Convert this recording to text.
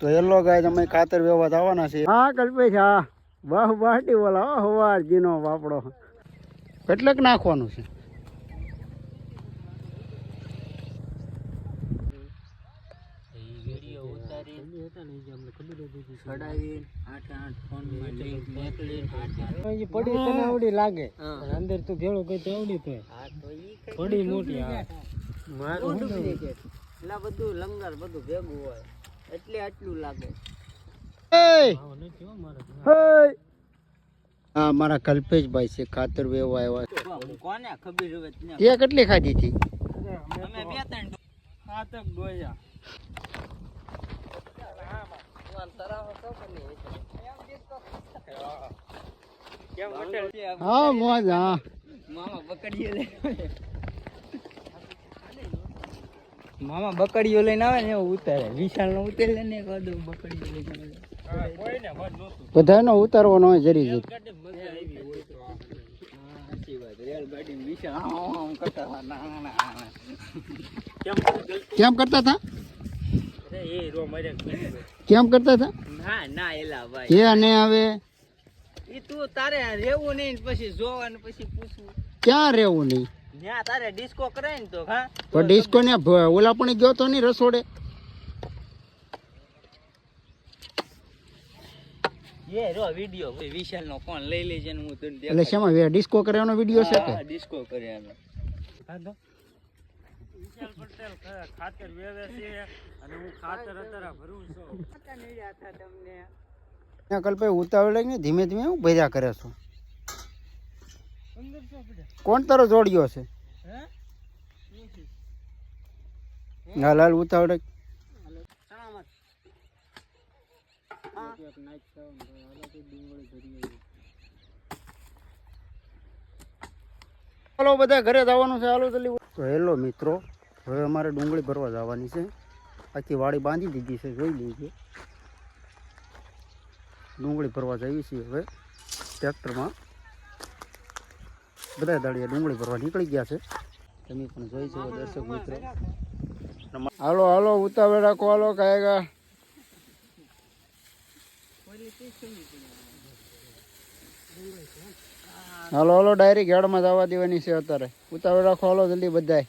તો હેલો ગાય અમે ખાતર વ્યવહાર આવવાના છે હા કલ્પેશ હા. બહુ બાટી બોલા હવાર જીનો બાપડો કેટલેક નાખવાનું છે? પડી તને આવડી લાગે. અંદર તું ભેળો કઈ તો આવડી તો. પડી મોટી હા મારું બધું લંગર બધું ભેગું હોય. એટલે આટલું લાગે હા મારા કલ્પેશભાઈ છે ખાતર વેવા આવ્યા કોને ખબર હવે તને? છે કેટલી ખાધી હતી અમે બે ત્રણ ખાતક ડોયા? હા મોજ હા મામા આવે. મામા બકડીઓ લઈને આવે ને એવું ઉતારે. વિશાલ નો ઉતારે ને કદો બકડીઓ લઈને બધાનો ઉતારવાનો હોય જરી જરી. મજા આવી હોય હા, સાચી વાત રેલગાડી વિશાલ આમ આમ કરતા હતા. ના, ના, ના, ના. કેમ કરતા હતા? એ રો મારે કેમ કરતા હતા? ના ના એલા ભાઈ એ અને હવે? એ તું તારે રહેવું નહીં પછી જોવાનું પછી પૂછવું. ક્યાં રહેવું નહીં? ત્યાં તારે ડિસ્કો કરાય ને તો હા? પણ ડિસ્કો ને ઓલા પણ ગયો તો નહીં રસોડે? એ રો વિડિયો વિશાલ નો ફોન લઈ લેજે ને હું તને એટલે. શેમાં વે- ડિસ્કો કરવાનો વીડિયો છે કે? હા, ડિસ્કો કર્યાનો ખાધો વિશાલ પટેલ ખાતર વેવે છે અને હું ખાતર અત્યારે ભરું છું. ત્યાં કલ્પે ઉતાવળ લઈને ધીમે ધીમે હું ભર્યા કરે છો. કોણ તારો જોડ્યો છે? હે? હાલ હાલ ઉતાવળ. ચાલો બધા ઘરે જવાનું છે. હાલો જલ્દી. તો હેલો મિત્રો. હવે અમારે ડુંગળી ભરવા જવાની છે. આખી વાડી બાંધી દીધી છે જોઈ લીધી. ડુંગળી ભરવા જઈએ છીએ હવે ટ્રેક્ટરમાં. બધા દાડીએ ડુંગળી ભરવા નીકળી ગયા છે. તમે પણ જોઈ શકો દર્શક મિત્રો. હાલો હાલો, ઉતાવળ રાખો, હાલો, કાયગા. હાલો હાલો ડાયરેક્ટ હેડમાં જવા દેવાની છે અત્યારે. ઉતાવળ રાખો, હાલો, જલ્દી બધાય.